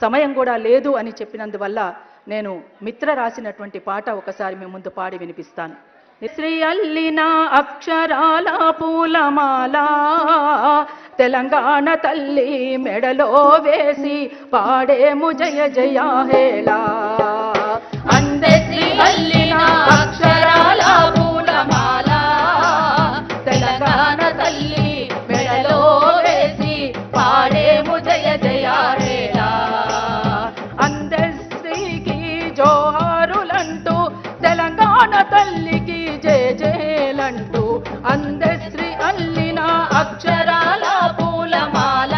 సమయం కూడా లేదు అని చెప్పినందువల్ల నేను మిత్ర రాసినటువంటి పాట ఒకసారి మీ ముందు పాడి వినిపిస్తాను. శ్రీ అల్లిన అక్షరాల పూలమాల తెలంగాణ తల్లి మెడలో వేసి పాడేము జయ జయ అందే శ్రీ అల్లిన అక్షర జయలంటూ అందశ్రీ అల్లిన అక్షరాల పూలమాల.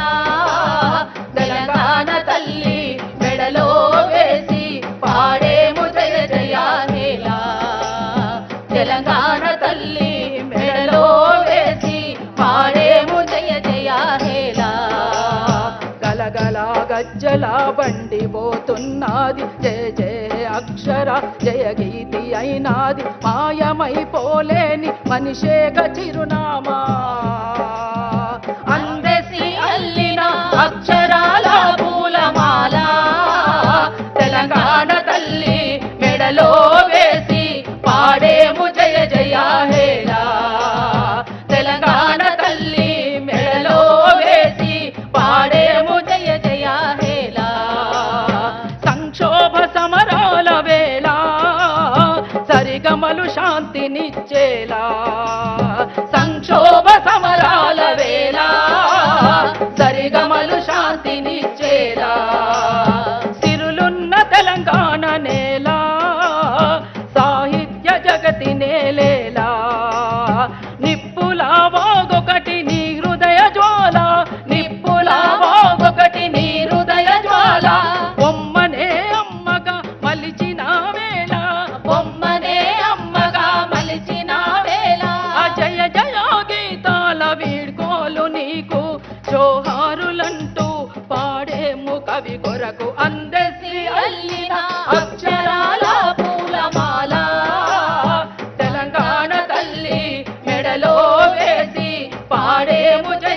తెలంగాణ తల్లి మెడలో వేసి పాడేము జయ జయ హేలా తెలంగాణ తల్లి మెడలో వేసి పాడేము జయ జయ హేలా గలగల గజ్జల బండి పోతున్నది జయ జయ అక్షర జయ గీతి అయినాది మాయమైపోలేని మనిషేక చిరునామా. అందసి అల్లిన అక్షరాల పూలమాల తెలంగాణ తల్లి మెడలో వేసి పాడేము జయ జయ హేలా తెలంగాణ తల్లి మెడలో వేసి పాడేము శాంతినిచ్చేలా సంక్షోభ సమరాల వేళ సరిగమలు శాంతినిచ్చేలా సిరులున్న తెలంగాణ నేల సాహిత్య జగతి నేలే జోహారులంటూ పాడేము కవి కొరకు అందసి అల్లిన అక్షరాల పూలమాల. తెలంగాణ తల్లి మెడలో వేసి పాడేము జ